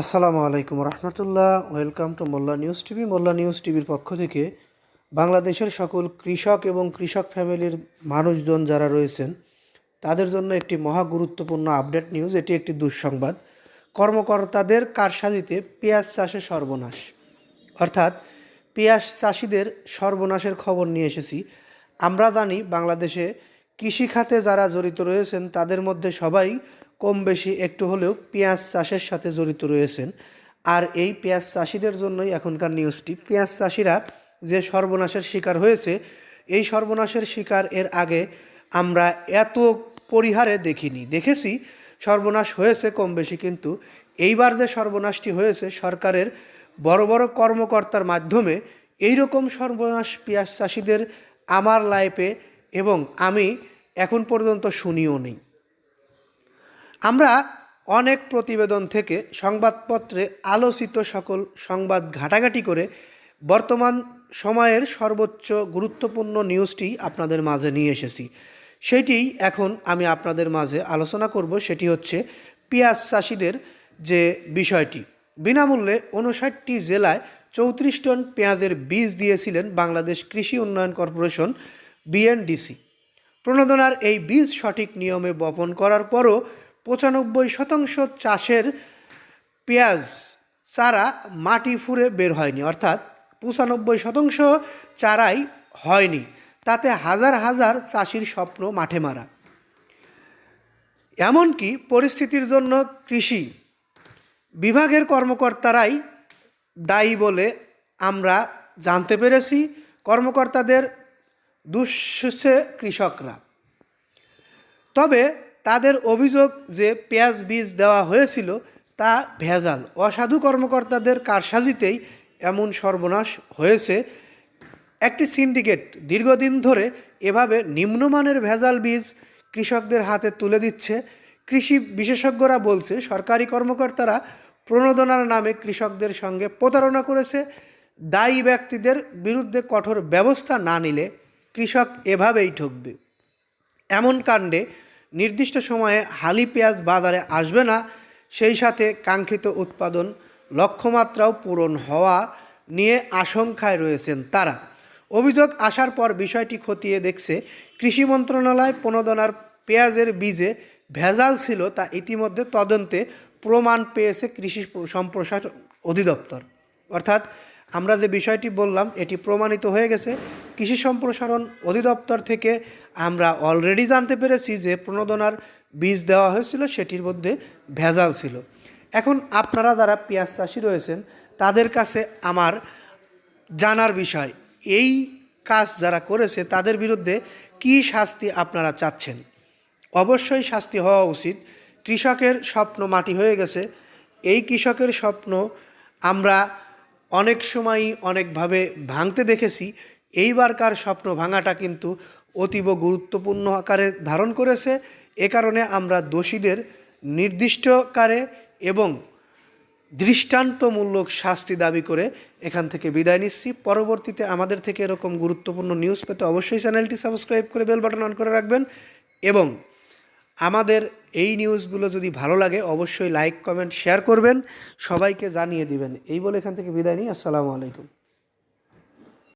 আসসালামু আলাইকুম রহমতুল্লাহ। Welcome to Molla news TV. Molla news টিভির পক্ষ থেকে বাংলাদেশের সকল কৃষক এবং কৃষক ফ্যামিলির মানুষজন যারা রয়েছেন, তাদের জন্য একটি মহা গুরুত্বপূর্ণ আপডেট নিউজ। এটি একটি দুঃসংবাদ। কর্মকর্তাদের কারসাজিতে পেঁয়াজ চাষে সর্বনাশ। অর্থাৎ পেঁয়াজ চাষিদের সর্বনাশের খবর নিয়ে এসেছি। আমরা জানি, বাংলাদেশে কৃষিখাতে যারা জড়িত রয়েছেন, তাদের মধ্যে সবাই কম বেশি একটু হলেও পেঁয়াজ চাষের সাথে জড়িত রয়েছেন। আর এই পেঁয়াজ চাষিদের জন্যই এখনকার নিউজটি। পেঁয়াজ চাষিরা যে সর্বনাশের শিকার হয়েছে, এই সর্বনাশের শিকার এর আগে আমরা এত পরিহারে দেখিনি। দেখেছি সর্বনাশ হয়েছে কম বেশি কিন্তু এইবার যে সর্বনাশটি হয়েছে সরকারের বড় বড় কর্মকর্তার মাধ্যমে এই রকম সর্বনাশ পেঁয়াজ চাষিদের আমার লাইফে এবং আমি এখন পর্যন্ত শুনিও নেই। আমরা অনেক প্রতিবেদন থেকে সংবাদপত্রে আলোচিত সকল সংবাদ ঘাটাঘাটি করে বর্তমান সময়ের সর্বোচ্চ গুরুত্বপূর্ণ নিউজটি আপনাদের মাঝে নিয়ে এসেছি। সেটি এখন আমি আপনাদের মাঝে আলোচনা করব, সেটি হচ্ছে পেঁয়াজ চাষিদের যে বিষয়টি। বিনামূল্যে উনষাটটি জেলায় চৌত্রিশ টন পেঁয়াজের বীজ দিয়েছিলেন বাংলাদেশ কৃষি উন্নয়ন কর্পোরেশন, বিএনডিসি। প্রণোদনার এই বীজ সঠিক নিয়মে বপন করার পরও পঁচানব্বই শতাংশ চাষের পেঁয়াজ চারা মাটি ফুঁড়ে বের হয়নি, অর্থাৎ পঁচানব্বই শতাংশ চারাই হয়নি। তাতে হাজার হাজার চাষির স্বপ্ন মাঠে মারা। এমনকি পরিস্থিতির জন্য কৃষি বিভাগের কর্মকর্তারাই দায়ী বলে আমরা জানতে পেরেছি। কর্মকর্তাদের দুঃসে কৃষকরা। তবে তাদের অভিযোগ যে পেঁয়াজ বীজ দেওয়া হয়েছিল তা ভেজাল। অসাধু কর্মকর্তাদের কারসাজিতেই এমন সর্বনাশ হয়েছে। একটি সিন্ডিকেট দীর্ঘদিন ধরে এভাবে নিম্নমানের ভেজাল বীজ কৃষকদের হাতে তুলে দিচ্ছে। কৃষি বিশেষজ্ঞরা বলছে, সরকারি কর্মকর্তারা প্রণোদনার নামে কৃষকদের সঙ্গে প্রতারণা করেছে। দায়ী ব্যক্তিদের বিরুদ্ধে কঠোর ব্যবস্থা না নিলে কৃষক এভাবেই ঠকবে। এমন কাণ্ডে নির্দিষ্ট সময়ে হালি পেঁয়াজ বাজারে আসবে না, সেই সাথে কাঙ্ক্ষিত উৎপাদন লক্ষ্যমাত্রাও পূরণ হওয়া নিয়ে আশঙ্কায় রয়েছেন তারা। অভিযোগ আসার পর বিষয়টি খতিয়ে দেখছে, কৃষি মন্ত্রণালয় প্রণোদনার পেঁয়াজের বীজে ভেজাল ছিল তা ইতিমধ্যে তদন্তে প্রমাণ পেয়েছে কৃষি সম্প্রসারণ অধিদপ্তর। অর্থাৎ আমরা যে বিষয়টি বললাম, এটি প্রমাণিত হয়ে গেছে। কৃষি সম্প্রসারণ অধিদপ্তর থেকে আমরা অলরেডি জানতে পেরেছি যে প্রণোদনার বীজ দেওয়া হয়েছিল, সেটির মধ্যে ভেজাল ছিল। এখন আপনারা যারা পেঁয়াজ চাষি রয়েছেন, তাদের কাছে আমার জানার বিষয়, এই কাজ যারা করেছে, তাদের বিরুদ্ধে কী শাস্তি আপনারা চাচ্ছেন? অবশ্যই শাস্তি হওয়া উচিত। কৃষকের স্বপ্ন মাটি হয়ে গেছে। এই কৃষকের স্বপ্ন আমরা অনেক সময়ই অনেকভাবে ভাঙতে দেখেছি। এইবারকার স্বপ্ন ভাঙাটা কিন্তু অতীব গুরুত্বপূর্ণ আকারে ধারণ করেছে। এ কারণে আমরা দোষীদের নির্দিষ্টকারে এবং দৃষ্টান্তমূলক শাস্তি দাবি করে এখান থেকে বিদায় নিচ্ছি। পরবর্তীতে আমাদের থেকে এরকম গুরুত্বপূর্ণ নিউজ পেতে অবশ্যই চ্যানেলটি সাবস্ক্রাইব করে বেল বাটন অন করে রাখবেন এবং আমাদের এই নিউজগুলো যদি ভালো লাগে, অবশ্যই লাইক কমেন্ট শেয়ার করবেন। সবাইকে জানিয়ে দিবেন। এই বলে এখান থেকে বিদায় নিই। আসসালামু আলাইকুম।